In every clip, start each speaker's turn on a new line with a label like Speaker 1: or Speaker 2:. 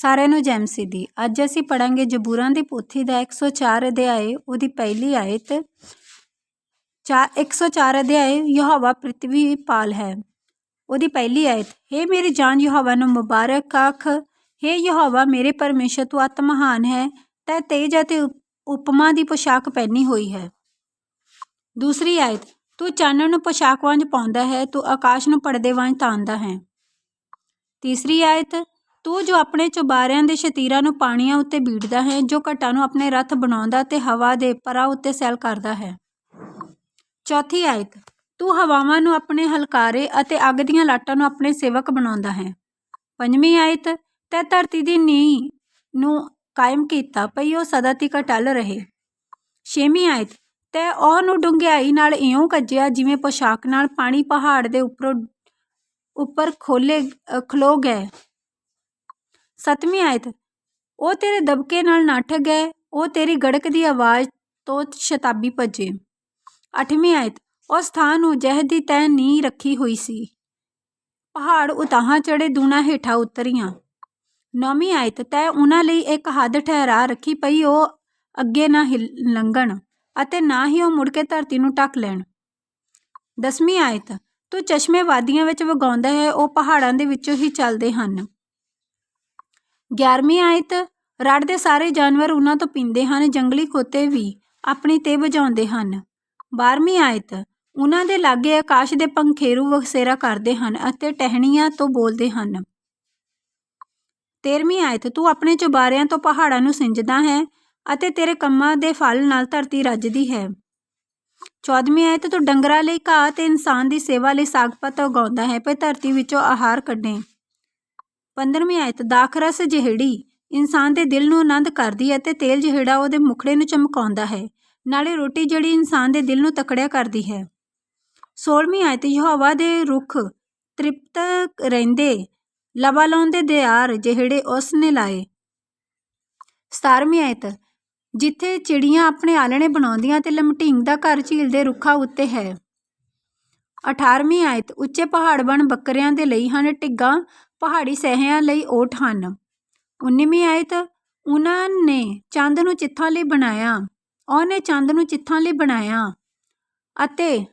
Speaker 1: ਸਾਰਿਆਂ ਨੂੰ ਜੈ ਮਸੀਹ ਦੀ ਅੱਜ ਅਸੀਂ ਪੜਾਂਗੇ ਜਬੂਰਾਂ ਦੀ ਪੋਥੀ ਦਾ 104 ਅਧਿਆਏ, ਉਹਦੀ ਪਹਿਲੀ ਆਇਤ। ਚਾ 104 ਅਧਿਆਏ, ਯਹੋਵਾ ਪ੍ਰਿਥਵੀ ਪਾਲ ਹੈ। ਉਹਦੀ ਪਹਿਲੀ ਆਇਤ हे ਮੇਰੀ ਜਾਨ ਯਹੋਵਾ ਨੂੰ ਮੁਬਾਰਕ ਆਖ। हे ਯਹੋਵਾ, ਮੇਰੇ ਪਰਮੇਸ਼ਰ, ਤੂੰ ਅਤ ਮਹਾਨ ਹੈ। ਤੈ ਤੇਜ ਅਤੇ ਉਪ- ਉਪਮਾ ਦੀ ਪੋਸ਼ਾਕ ਪਹਿਨੀ ਹੋਈ ਹੈ। ਦੂਸਰੀ ਆਇਤ, ਤੂੰ ਚਾਨਣ ਨੂੰ ਪੋਸ਼ਾਕ ਵਾਂਝ ਪਾਉਂਦਾ ਹੈ, ਤੂੰ ਆਕਾਸ਼ ਨੂੰ ਪਰਦੇ ਵਾਂਝ ਤਾਣਦਾ ਹੈ। ਤੀਸਰੀ ਆਇਤ ਤੂੰ ਜੋ ਆਪਣੇ ਚੁਬਾਰਿਆਂ ਦੇ ਸ਼ਤੀਰਾਂ ਨੂੰ ਪਾਣੀਆਂ ਉੱਤੇ ਬੀੜਦਾ ਹੈ, ਜੋ ਘਟਾਂ ਨੂੰ ਆਪਣੇ ਰੱਥ ਬਣਾਉਂਦਾ ਤੇ ਹਵਾ ਦੇ ਪਰਾਂ ਉੱਤੇ ਸੈਲ ਕਰਦਾ ਹੈ। ਚੌਥੀ ਆਇਤ, ਤੂੰ ਹਵਾਵਾਂ ਨੂੰ ਆਪਣੇ ਹਲਕਾਰੇ ਅਤੇ ਅੱਗ ਦੀਆਂ ਲਾਟਾਂ ਨੂੰ ਆਪਣੇ ਸੇਵਕ ਬਣਾਉਂਦਾ ਹੈ। ਪੰਜਵੀਂ ਆਇਤ, ਤੇ ਧਰਤੀ ਦੀ ਨੀਂਹ ਨੂੰ ਕਾਇਮ ਕੀਤਾ, ਪਈ ਉਹ ਸਦਾ ਤੀਕ ਟਲ ਰਹੇ। ਛੇਵੀਂ ਆਇਤ, ਤੈ ਉਹ ਨੂੰ ਡੁੰਗਿਆਈ ਨਾਲ ਇਉਂ ਕੱਜਿਆ, ਜਿਵੇਂ ਪੋਸ਼ਾਕ ਨਾਲ ਪਾਣੀ ਪਹਾੜ ਦੇ ਉੱਪਰੋਂ ਉੱਪਰ ਖੋਲੇ ਖਲੋ ਗਏ। ਸੱਤਵੀਂ ਆਇਤ, ਉਹ ਤੇਰੇ ਦਬਕੇ ਨਾਲ ਨੱਠ ਗਏ ਉਹ ਤੇਰੀ ਗੜਕ ਦੀ ਆਵਾਜ਼ ਤੋਂ ਸ਼ਤਾਬੀ ਭੱਜੇ। ਅੱਠਵੀਂ ਆਇਤ ਉਸ ਸਥਾਨ ਨੂੰ ਜਹਿਦ ਦੀ ਤੈ ਨੀਂਹ ਰੱਖੀ ਹੋਈ ਸੀ। ਪਹਾੜ ਉਤਾਹਾਂ ਚੜੇ ਦੂਣਾ ਹੇਠਾਂ ਉਤਰੀਆਂ। ਨੌਵੀਂ ਆਇਤ, ਤੈ ਉਹਨਾਂ ਲਈ ਇੱਕ ਹੱਦ ਠਹਿਰਾ ਰੱਖੀ ਪਈ ਉਹ ਅੱਗੇ ਨਾ ਹਿਲ, ਲੰਘਣ ਅਤੇ ਨਾ ਹੀ ਉਹ ਮੁੜ ਕੇ ਧਰਤੀ ਨੂੰ ਢੱਕ ਲੈਣ। ਦਸਵੀਂ ਆਇਤ, ਤੂੰ ਚਸ਼ਮੇ ਵਾਦੀਆਂ ਵਿੱਚ ਵਗਾਉਂਦਾ ਹੈ, ਉਹ ਪਹਾੜਾਂ ਦੇ ਵਿੱਚੋਂ ਹੀ ਚੱਲਦੇ ਹਨ। ਗਿਆਰਵੀਂ ਆਇਤ ਰੜ ਦੇ ਸਾਰੇ ਜਾਨਵਰ ਉਹਨਾਂ ਤੋਂ ਪੀਂਦੇ ਹਨ, ਜੰਗਲੀ ਖੋਤੇ ਵੀ ਆਪਣੀ ਤੇ ਵਜਾਉਂਦੇ ਹਨ। ਬਾਰਵੀਂ ਆਇਤ, ਉਹਨਾਂ ਦੇ ਲਾਗੇ ਆਕਾਸ਼ ਦੇ ਪੰਖੇਰੂ ਵਸੇਰਾ ਕਰਦੇ ਹਨ ਅਤੇ ਟਹਿਣੀਆਂ ਤੋਂ ਬੋਲਦੇ ਹਨ। ਤੇਰਵੀਂ ਆਇਤ, ਤੂੰ ਆਪਣੇ ਚੁਬਾਰਿਆਂ ਤੋਂ ਪਹਾੜਾਂ ਨੂੰ ਸਿੰਜਦਾ ਹੈ ਅਤੇ ਤੇਰੇ ਕੰਮਾਂ ਦੇ ਫਲ ਨਾਲ ਧਰਤੀ ਰੱਜਦੀ ਹੈ। ਚੌਦਵੀਂ ਆਇਤ, ਤੂੰ ਡੰਗਰਾਂ ਲਈ ਘਾਹ ਤੇ ਇਨਸਾਨ ਦੀ ਸੇਵਾ ਲਈ ਸਾਗ ਪੱਤ ਉਗਾਉਂਦਾ ਹੈ, ਪਰ ਧਰਤੀ ਵਿੱਚੋਂ ਆਹਾਰ ਕੱਢੇ। ਪੰਦਰਵੀਂ ਆਇਤ ਦਾਖਰਸ ਜਿਹੜੀ, ਇਨਸਾਨ ਦੇ ਦਿਲ ਨੂੰ ਆਨੰਦ ਕਰਦੀ ਹੈ ਅਤੇ ਤੇਲ ਜਿਹੜਾ ਉਹਦੇ ਮੁਖੜੇ ਨੂੰ ਚਮਕਾਉਂਦਾ ਹੈ। ਨਾਲੇ ਰੋਟੀ ਜਿਹੜੀ ਇਨਸਾਨ ਦੇ ਦਿਲ ਨੂੰ ਤਕੜਿਆ ਕਰਦੀ ਹੈ। ਸੋਲਵੀਂ ਆਇਤ, ਯਹੋਵਾ ਦੇ ਰੁੱਖ ਤ੍ਰਿਪਤ ਰਹਿੰਦੇ ਲਵਾ ਲਾਉਂਦੇ ਦਿਆਰ ਜਿਹੜੇ ਉਸ ਨੇ ਲਾਏ। ਸਤਾਰਵੀਂ ਆਇਤ, ਜਿੱਥੇ ਚਿੜੀਆਂ ਆਪਣੇ ਆਲਣੇ ਬਣਾਉਂਦੀਆਂ ਤੇ ਲਮਟਿੰਗ ਦਾ ਘਰ ਝੀਲ ਦੇ ਰੁੱਖਾਂ ਉੱਤੇ ਹੈ। 18ਵੀਂ ਆਇਤ, ਉੱਚੇ ਪਹਾੜ ਬਣ ਬੱਕਰਿਆਂ ਦੇ ਲਈ ਹਨ ਟਿੱਗਾਂ ਪਹਾੜੀ ਸਹਿਆਂ ਲਈ ਓਟ ਹਨ। 19ਵੀਂ ਆਇਤ ਉਹਨਾਂ ਨੇ ਚੰਦ ਨੂੰ ਚਿੱਥਾਂ ਲਈ ਬਣਾਇਆ। ਉਹਨੇ ਚੰਦ ਨੂੰ ਚਿੱਥਾਂ ਲਈ ਬਣਾਇਆ ਅਤੇ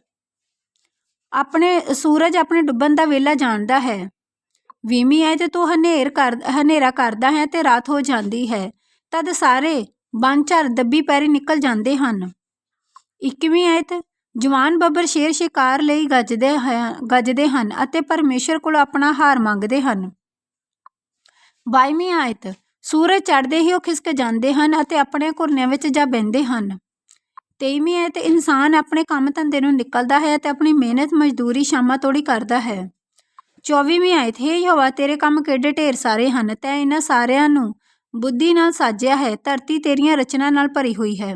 Speaker 1: ਆਪਣੇ, ਸੂਰਜ ਆਪਣੇ ਡੁੱਬਣ ਦਾ ਵੇਲਾ ਜਾਣਦਾ ਹੈ। ਵੀਹਵੀਂ ਆਇਤ ਤੂੰ ਹਨੇਰ ਕਰ, ਹਨੇਰਾ ਕਰਦਾ ਹੈ ਤੇ ਰਾਤ ਹੋ ਜਾਂਦੀ ਹੈ। ਤਦ ਸਾਰੇ ਬੰਚਰ ਦੱਬੀ ਪੈਰੀ ਨਿਕਲ ਜਾਂਦੇ ਹਨ। 21ਵੀਂ ਆਇਤ ਜਵਾਨ ਬੱਬਰ ਸ਼ੇਰ ਸ਼ਿਕਾਰ ਲਈ ਗੱਜਦੇ ਹੈ, ਗੱਜਦੇ ਹਨ ਅਤੇ ਪਰਮੇਸ਼ਰ ਕੋਲ ਆਪਣਾ ਹਾਰ ਮੰਗਦੇ ਹਨ। 22ਵੀਂ ਆਇਤ, ਸੂਰਜ ਚੜ੍ਹਦੇ ਹੀ ਉਹ ਖਿਸਕ ਜਾਂਦੇ ਹਨ ਅਤੇ ਆਪਣੇ ਘੁਰਨਿਆਂ ਵਿੱਚ ਜਾ ਬਹਿੰਦੇ ਹਨ। 23ਵੀਂ ਆਇਤ, ਇਨਸਾਨ ਆਪਣੇ ਕੰਮ ਧੰਦੇ ਨੂੰ ਨਿਕਲਦਾ ਹੈ ਅਤੇ ਆਪਣੀ ਮਿਹਨਤ ਮਜ਼ਦੂਰੀ ਸ਼ਾਮਾਂ ਤੋੜੀ ਕਰਦਾ ਹੈ। 24ਵੀਂ ਆਇਤ, ਹੈ ਯਹੋਵਾ, ਤੇਰੇ ਕੰਮ ਕਿੱਡੇ ਢੇਰ ਸਾਰੇ ਹਨ, ਤੈ ਇਹਨਾਂ ਸਾਰਿਆਂ ਨੂੰ ਬੁੱਧੀ ਨਾਲ ਸਾਜਿਆ ਹੈ, ਧਰਤੀ ਤੇਰੀਆਂ ਰਚਨਾ ਨਾਲ ਭਰੀ ਹੋਈ ਹੈ।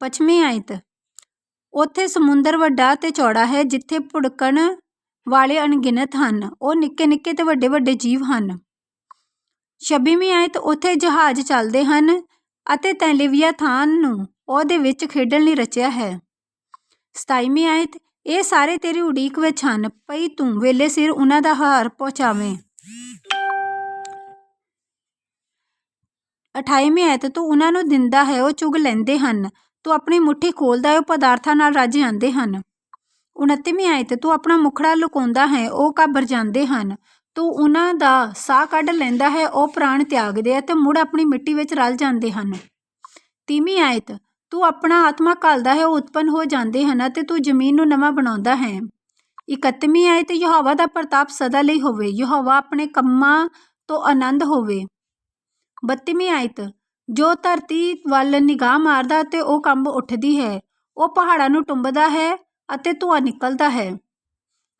Speaker 1: 25ਵੀਂ ਆਇਤ ਉੱਥੇ ਸਮੁੰਦਰ ਵੱਡਾ ਅਤੇ ਚੌੜਾ ਹੈ, ਜਿੱਥੇ ਭੁੜਕਣ ਵਾਲੇ ਅਣਗਿਣਤ ਹਨ। ਉਹ ਨਿੱਕੇ ਨਿੱਕੇ ਤੇ ਵੱਡੇ ਵੱਡੇ ਜੀਵ ਹਨ। 26ਵੀਂ ਆਇਤ ਉੱਥੇ ਜਹਾਜ਼ ਚੱਲਦੇ ਹਨ ਅਤੇ ਤੈਂ ਲਿਵਿਆਥਾਨ ਨੂੰ ਉਹਦੇ ਵਿੱਚ ਖੇਡਣ ਲਈ ਰਚਿਆ ਹੈ। 27ਵੀਂ ਆਇਤ, ਇਹ ਸਾਰੇ ਤੇਰੀ ਉਡੀਕ ਵਿੱਚ ਹਨ ਪਈ ਤੂੰ ਵੇਲੇ ਸਿਰ ਉਹਨਾਂ ਦਾ ਹਾਰ ਪਹੁੰਚਾਵੇਂ। 28ਵੀਂ ਆਇਤ, ਤੂੰ ਉਹਨਾਂ ਨੂੰ ਦਿੰਦਾ ਹੈ, ਉਹ ਚੁਗ ਲੈਂਦੇ ਹਨ। ਤੂੰ ਆਪਣੀ ਮੁੱਠੀ ਖੋਲਦਾ ਹੈ, ਉਹ ਪਦਾਰਥਾਂ ਨਾਲ ਰੱਜ ਜਾਂਦੇ ਹਨ। 29ਵੀਂ ਆਇਤ, ਤੂੰ ਆਪਣਾ ਮੁਖੜਾ ਲੁਕਾਉਂਦਾ ਹੈ, ਉਹ ਘਾਬਰ ਜਾਂਦੇ ਹਨ। ਤੂੰ ਉਹਨਾਂ ਦਾ ਸਾਹ ਕੱਢ ਲੈਂਦਾ ਹੈ, ਉਹ ਪ੍ਰਾਣ ਤਿਆਗਦੇ ਆ ਤੇ ਮੁੜ ਆਪਣੀ ਮਿੱਟੀ ਵਿੱਚ ਰਲ ਜਾਂਦੇ ਹਨ। ਤੀਵੀਂ ਆਇਤ, ਤੂੰ ਆਪਣਾ ਆਤਮਾ ਘਲਦਾ ਹੈ, ਉਹ ਉਤਪੰਨ ਹੋ ਜਾਂਦੇ ਹਨ ਅਤੇ ਤੂੰ ਜ਼ਮੀਨ ਨੂੰ ਨਵਾਂ ਬਣਾਉਂਦਾ ਹੈ। ਇਕੱਤਵੀਂ ਆਇਤ, ਯਹੋਵਾ ਦਾ ਪ੍ਰਤਾਪ ਸਦਾ ਲਈ ਹੋਵੇ, ਯਹੋਵਾ ਆਪਣੇ ਕੰਮਾਂ ਤੋਂ ਆਨੰਦ ਹੋਵੇ। ਬੱਤੀਵੀਂ ਆਇਤ ਜੋ ਧਰਤੀ ਵੱਲ ਨਿਗਾਹ ਮਾਰਦਾ ਅਤੇ ਉਹ ਕੰਬ ਉੱਠਦੀ ਹੈ, ਉਹ ਪਹਾੜਾਂ ਨੂੰ ਟੁੰਬਦਾ ਹੈ ਅਤੇ ਧੂੰਆਂ ਨਿਕਲਦਾ ਹੈ।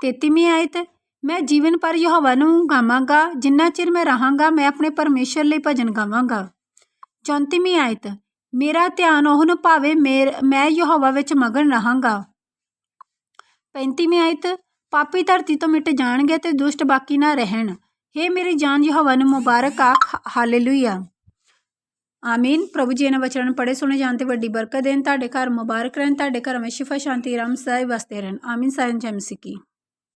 Speaker 1: ਤੇਤੀਵੀਂ ਆਇਤ, ਮੈਂ ਜੀਵਨ ਭਰ ਯਹੋਵਾ ਨੂੰ ਗਾਵਾਂਗਾ, ਜਿੰਨਾ ਚਿਰ ਮੈਂ ਰਹਾਂਗਾ, ਮੈਂ ਆਪਣੇ ਪਰਮੇਸ਼ਰ ਲਈ ਭਜਨ ਗਾਵਾਂਗਾ। ਚੌਂਤੀਵੀਂ ਆਇਤ, ਮੇਰਾ ਧਿਆਨ ਉਹ ਨੂੰ ਭਾਵੇ ਮੇਰ, ਮੈਂ ਯਹੋਵਾ ਵਿੱਚ ਮਗਨ ਰਹਾਂਗਾ। ਪੈਂਤੀਵੀਂ ਆਇਤ, ਪਾਪੀ ਧਰਤੀ ਤੋਂ ਮਿਟ ਜਾਣਗੇ ਤੇ ਦੁਸ਼ਟ ਬਾਕੀ ਨਾ ਰਹਿਣ। हे ਮੇਰੀ ਜਾਨ ਯਹੋਵਾ ਨੂੰ ਮੁਬਾਰਕ ਆਖ ਹਾਲੇਲੂਇਆ। ਆਮੀਨ। ਪ੍ਰਭੂ ਜੀ ਨੇ ਵਚਨ ਪੜੇ ਸੁਣੇ ਜਾਣ ਤੇ ਵੱਡੀ ਬਰਕਤ ਦੇਣ। ਤੁਹਾਡੇ ਘਰ ਮੁਬਾਰਕ ਰਹਿਣ, ਤੁਹਾਡੇ ਘਰ ਵਿੱਚ ਸ਼ਿਫਾ, ਸ਼ਾਂਤੀ, ਆਰਾਮ ਸਦਾਈ ਵਸਦੇ ਰਹਿਣ। ਆਮੀਨ। ਸਾਇਨ ਜੈਮਸਿਕੀ